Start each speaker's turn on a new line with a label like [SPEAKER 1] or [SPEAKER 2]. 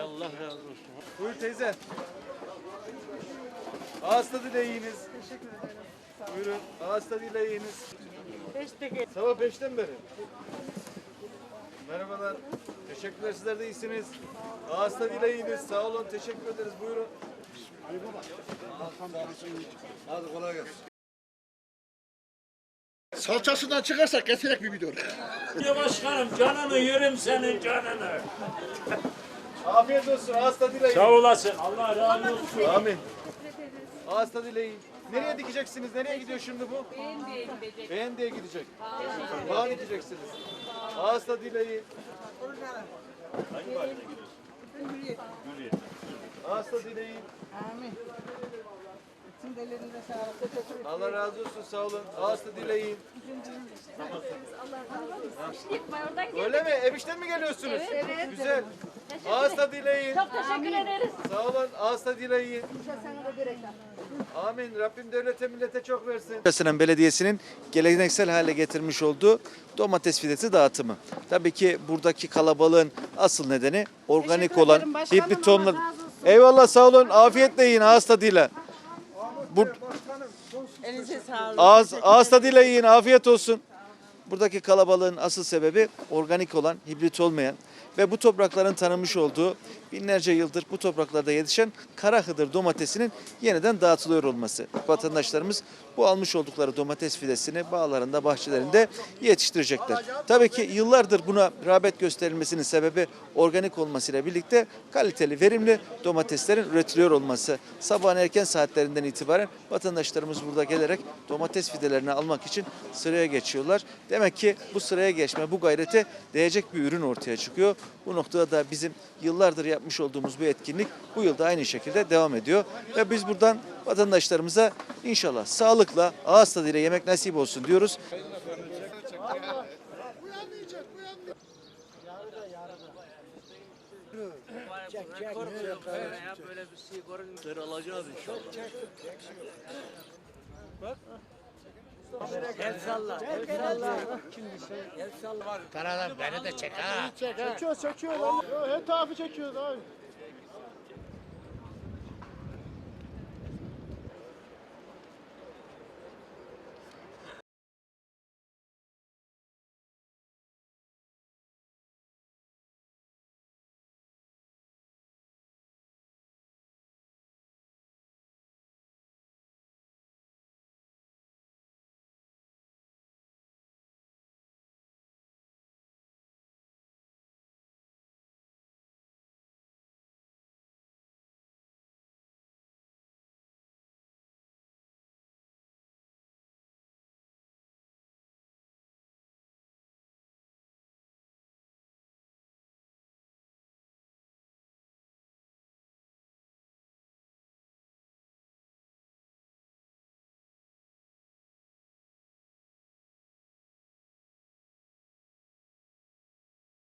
[SPEAKER 1] Allah razı olsun.
[SPEAKER 2] Buyur teyze. Ağız tadıyla yiyiniz. Teşekkür ederim. Buyurun. Ağız tadıyla yiyiniz. Sabah beşten beri. Merhabalar. Teşekkürler sizler de iyisiniz. Ağız tadıyla yiyiniz. Sağ olun. Teşekkür ederiz. Buyurun. Hadi kolay gelsin.
[SPEAKER 3] Salçasından çıkarsak getirek bir.
[SPEAKER 1] Ya başkanım canını yerim senin canını.
[SPEAKER 2] Afiyet olsun. Tadıyla yiyin.
[SPEAKER 1] Sağ olasın. Allah razı olsun.
[SPEAKER 2] Amin. Tadıyla yiyin. Nereye dikeceksiniz? Nereye gidiyor şimdi bu?
[SPEAKER 4] Beğendiğe gidecek.
[SPEAKER 2] Beğendiye gidecek. Bağ dikeceksiniz. Ağız tadıyla yiyin. Ağız tadıyla yiyin. Allah razı olsun sağ olun. Ağız tadıyla yiyin. Öyle mi? Ev işten mi geliyorsunuz? Evet. Güzel. Ağız tadıyla yiyin.
[SPEAKER 4] Çok teşekkür ederiz.
[SPEAKER 2] Sağ olun. Ağız tadıyla yiyin. Amin. Rabbim devlete millete çok versin. Sinan Belediyesi'nin geleneksel hale getirmiş olduğu domates fidesi dağıtımı. Tabii ki buradaki kalabalığın asıl nedeni organik olan hibrit tohumlar. Eyvallah sağ olun. Afiyetle yiyin ağız tadıyla. Bu,
[SPEAKER 4] Elinize sağlık.
[SPEAKER 2] ağız, ağız tadıyla yiyin. Afiyet olsun. Buradaki kalabalığın asıl sebebi organik olan, hibrit olmayan ve bu toprakların tanınmış olduğu binlerce yıldır bu topraklarda yetişen kara hıdır domatesinin yeniden dağıtılıyor olması. Vatandaşlarımız bu almış oldukları domates fidesini bağlarında, bahçelerinde yetiştirecekler. Tabii ki yıllardır buna rağbet gösterilmesinin sebebi organik olmasıyla birlikte kaliteli, verimli domateslerin üretiliyor olması. Sabahın erken saatlerinden itibaren vatandaşlarımız burada gelerek domates fidelerini almak için sıraya geçiyorlar. Demek ki bu sıraya geçme, bu gayrete değecek bir ürün ortaya çıkıyor. Bu noktada da bizim yıllardır yapmış olduğumuz bu etkinlik bu yılda aynı şekilde devam ediyor. Ve biz buradan vatandaşlarımıza inşallah sağlıkla, ağız tadıyla yemek nasip olsun diyoruz.
[SPEAKER 3] Karadan beni de çek ha.
[SPEAKER 5] Çekiyor çekiyor tarafı çekiyor abi.